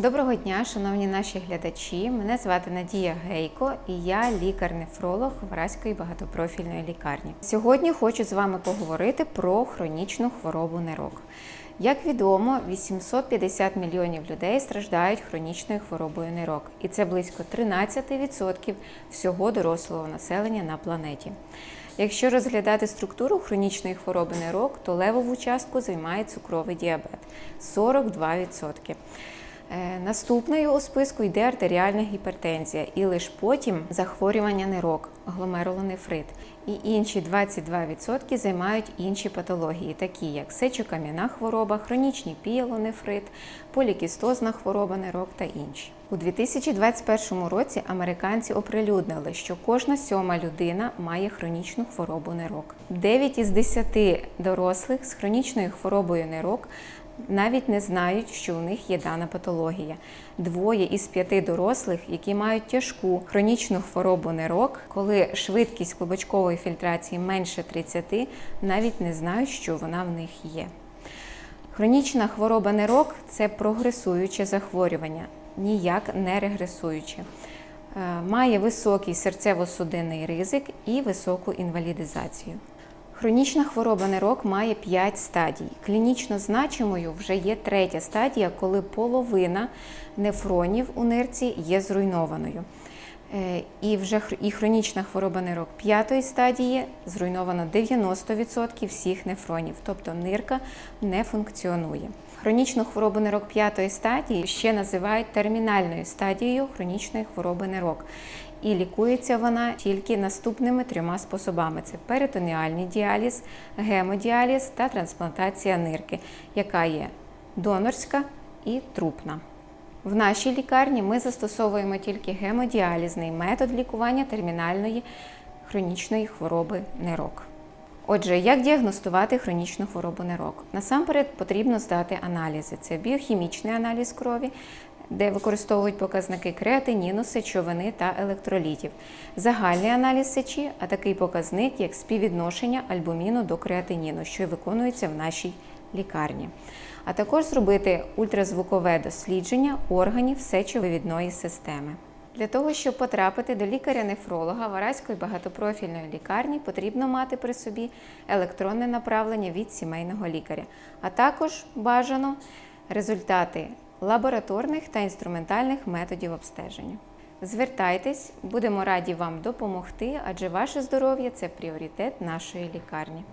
Доброго дня, шановні наші глядачі. Мене звати Надія Гейко і я лікар-нефролог Вараської багатопрофільної лікарні. Сьогодні хочу з вами поговорити про хронічну хворобу нирок. Як відомо, 850 мільйонів людей страждають хронічною хворобою нирок, і це близько 13% всього дорослого населення на планеті. Якщо розглядати структуру хронічної хвороби нирок, то левову частку займає цукровий діабет 42%. Е, Наступною у списку йде артеріальна гіпертензія, і лише потім захворювання нирок, гломерулонефрит. І інші 22% займають інші патології, такі як сечокам'яна хвороба, хронічний пієлонефрит, полікістозна хвороба нирок та інші. У 2021 році американці оприлюднили, що кожна сьома людина має хронічну хворобу нирок. 9 із 10 дорослих з хронічною хворобою нирок навіть не знають, що у них є дана патологія. Двоє із п'яти дорослих, які мають тяжку хронічну хворобу нирок, коли швидкість клубочкової фільтрації менше 30, навіть не знають, що вона в них є. Хронічна хвороба нирок це прогресуюче захворювання, ніяк не регресуюче. Е, Має високий серцево-судинний ризик і високу інвалідизацію. Хронічна хвороба нирок має 5 стадій. Клінічно значимою вже є третя стадія, коли половина нефронів у нирці є зруйнованою. Е, І вже і хронічна хвороба нирок п'ятої стадії зруйновано 90% всіх нефронів, тобто нирка не функціонує. Хронічну хворобу нирок п'ятої стадії ще називають термінальною стадією хронічної хвороби нирок. І лікується вона тільки наступними трьома способами: це перитоніальний діаліз, гемодіаліз та трансплантація нирки, яка є донорська і трупна. В нашій лікарні ми застосовуємо тільки гемодіалізний метод лікування термінальної хронічної хвороби нирок. Отже, як діагностувати хронічну хворобу нирок? Насамперед потрібно здати аналізи. Це біохімічний аналіз крові, де використовують показники креатиніну, сечовини та електролітів, загальний аналіз сечі, а такий показник, як співвідношення альбуміну до креатиніну, що виконується в нашій лікарні. А також зробити ультразвукове дослідження органів сечовивідної системи. Для того, щоб потрапити до лікаря-нефролога Вараської багатопрофільної лікарні, потрібно мати при собі електронне направлення від сімейного лікаря, а також бажано результати лабораторних та інструментальних методів обстеження. Звертайтесь, будемо раді вам допомогти, адже ваше здоров'я це пріоритет нашої лікарні.